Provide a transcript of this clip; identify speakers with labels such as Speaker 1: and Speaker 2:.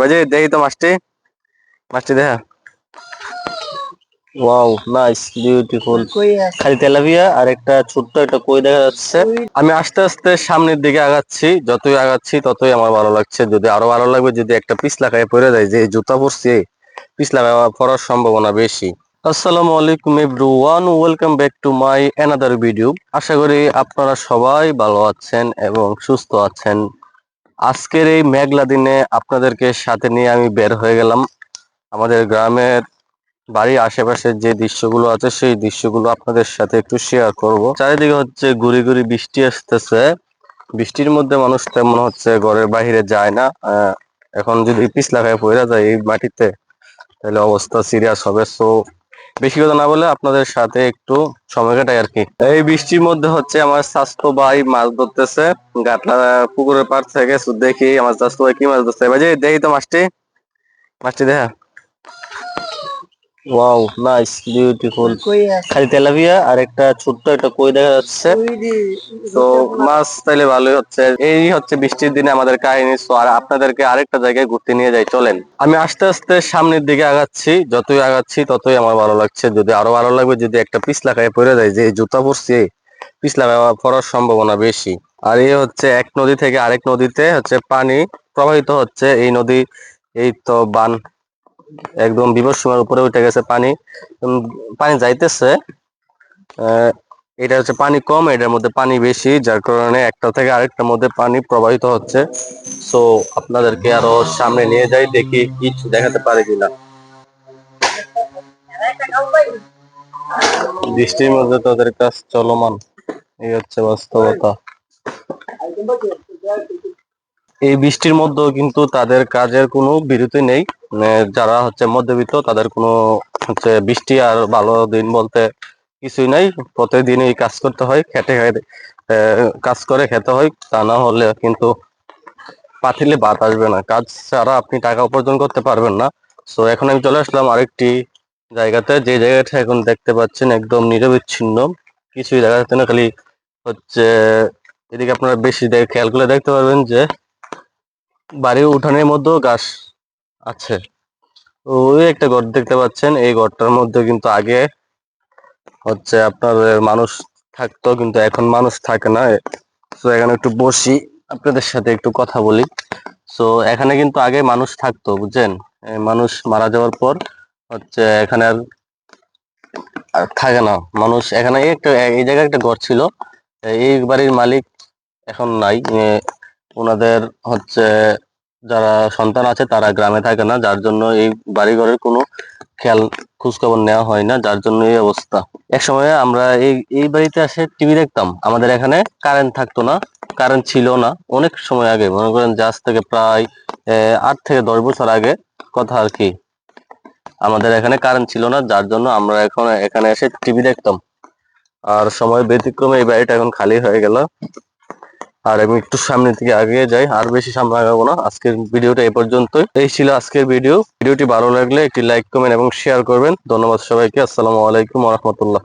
Speaker 1: বাজে দেই তো মাছটি। মাছটি দেখা। Wow nice beautiful. খালি তেলাপিয়া আর একটা ছোট্ট একটা কই দেখা যাচ্ছে। আমি আস্তে আস্তে সামনের দিকে আগাচ্ছি যতই আগাচ্ছি ততই আমার ভালো লাগছে। যদি আরও ভালো লাগবে যদি একটা পিছলা খায় পড়ে যায় যে জুতা পরছি পিছলা খাওয়া পড়ার সম্ভাবনা বেশি। আসসালামু আলাইকুম everyone welcome back to my another video আশা করি আপনারা সবাই ভালো আছেন এবং সুস্থ আছেন। আজকের এই মেঘলা দিনে আপনাদেরকে সাথে নিয়ে আমি বের হয়ে গেলাম। আমাদের গ্রামের বাড়ির আশেপাশের যে দৃশ্যগুলো আছে, সেই দৃশ্যগুলো আপনাদের সাথে একটু শেয়ার করব। চারিদিকে হচ্ছে গুড়ি গুড়ি বৃষ্টি আসতেছে। বৃষ্টির মধ্যে মানুষ তেমন হচ্ছে ঘরের বাইরে যায় না। এখন যদি পিছলা খায় পড়ে যায় এই মাটিতে, তাহলে অবস্থা সিরিয়াস হবে। সো বেশি কথা না বলে আপনাদের সাথে একটু সময় কাটাই আর কি। এই বৃষ্টির মধ্যে হচ্ছে আমার স্বাস্থ্য ভাই মাছ ধরতেছে, গাটলা পুকুরের পার থেকে দেখি আমার স্বাস্থ্য ভাই কি মাছ ধরছে যে দেখি তো মাছটি মাছটি দেখা। ওয়াও নাইস বিউটিফুল খালি তেলাপিয়া আর একটা ছোট্ট একটা কই দেখা যাচ্ছে। তো মাছ তাইলে ভালোই হচ্ছে। এই হচ্ছে বৃষ্টির দিনে আমাদের কাহিনী। সো আর আপনাদেরকে আরেকটা জায়গায় ঘুরতে নিয়ে যাই চলেন। আমি আস্তে আস্তে সামনের দিকে আগাচ্ছি। যতই আগাচ্ছি ততই আমার ভালো লাগছে। যদি আরও ভালো লাগবে যদি একটা পিছলা খায় পড়ে যায় যে জুতা পরছি পিছলা খাওয়া পড়ার সম্ভাবনা বেশি। আর এই হচ্ছে এক নদী থেকে আরেক নদীতে হচ্ছে পানি প্রবাহিত হচ্ছে। এই নদী এই তো বান একদম বিপদ সীমার উপরে উঠে গেছে পানি। পানি যাইতেছে। এটা হচ্ছে পানি কম, এটার মধ্যে পানি বেশি, যার কারণে একটা থেকে আরেকটার মধ্যে পানি প্রবাহিত হচ্ছে। সো আপনাদেরকে আরও সামনে নিয়ে যাই, দেখি কিছু দেখাতে পারে কিনা। বৃষ্টির মধ্যে তাদের কাজ চলমান। এই হচ্ছে বাস্তবতা। এই বৃষ্টির মধ্যেও কিন্তু তাদের কাজের কোনো বিরতি নেই। যারা হচ্ছে মধ্যবিত্ত, তাদের কোনো হচ্ছে বৃষ্টি আর ভালো দিন বলতে কিছুই নাই। প্রতিদিনই কাজ করতে হয়, খেটে খেটে কাজ করে খেতে হয়। তা না হলে কিন্তু পাতিলে ভাত আসবে না। কাজ ছাড়া আপনি টাকা উপার্জন করতে পারবেন না। সো এখন আমি চলে আসলাম আরেকটি জায়গাতে। যে জায়গাটা এখন দেখতে পাচ্ছেন একদম নিরবিচ্ছিন্ন। কিছুই দেখা যাচ্ছে না, খালি হচ্ছে এদিকে আপনারা বেশি খেয়াল করে দেখতে পারবেন যে বাড়ির উঠানের মধ্যেও গাছ আছে। ওই একটা ঘর দেখতে পাচ্ছেন। এই ঘরটার মধ্যে কিন্তু আগে হচ্ছে আপনার মানুষ থাকতো, কিন্তু এখন মানুষ থাকে না। তো এখানে একটু বসি, আপনাদের সাথে একটু কথা বলি। তো এখানে কিন্তু আগে মানুষ থাকতো, বুঝছেন? মানুষ মারা যাওয়ার পর হচ্ছে এখানে আর থাকে না। মানুষ এখানে একটা, এই জায়গায় একটা ঘর ছিল। এই বাড়ির মালিক এখন নাই। ওনাদের হচ্ছে যারা সন্তান আছে তারা গ্রামে থাকে না, যার জন্য এই বাড়ি ঘরের কোনো খেয়াল খোঁজখবর নেওয়া হয় না, যার জন্য এই অবস্থা। এক সময় আমরা এই এই বাড়িতে আসে টিভি দেখতাম। আমাদের এখানে কারেন্ট থাকতো না কারেন্ট ছিল না, অনেক সময় আগে। মনে করেন যে আজ থেকে প্রায় আট থেকে দশ বছর আগে কথা আর কি। আমাদের এখানে কারেন্ট ছিল না, যার জন্য আমরা এখন এখানে এসে টিভি দেখতাম। আর সময় ব্যতিক্রমে এই বাড়িটা এখন খালি হয়ে গেল। আর আমি একটু সামনের দিকে আগে যাই, আর বেশি সামনে আগাবো না। আজকের ভিডিওটা এই পর্যন্তই। এই ছিল আজকের ভিডিও। ভিডিওটি ভালো লাগলে একটি লাইক, কমেন্ট এবং শেয়ার করবেন। ধন্যবাদ সবাইকে। আসসালামু আলাইকুম রহমতুল্লাহ।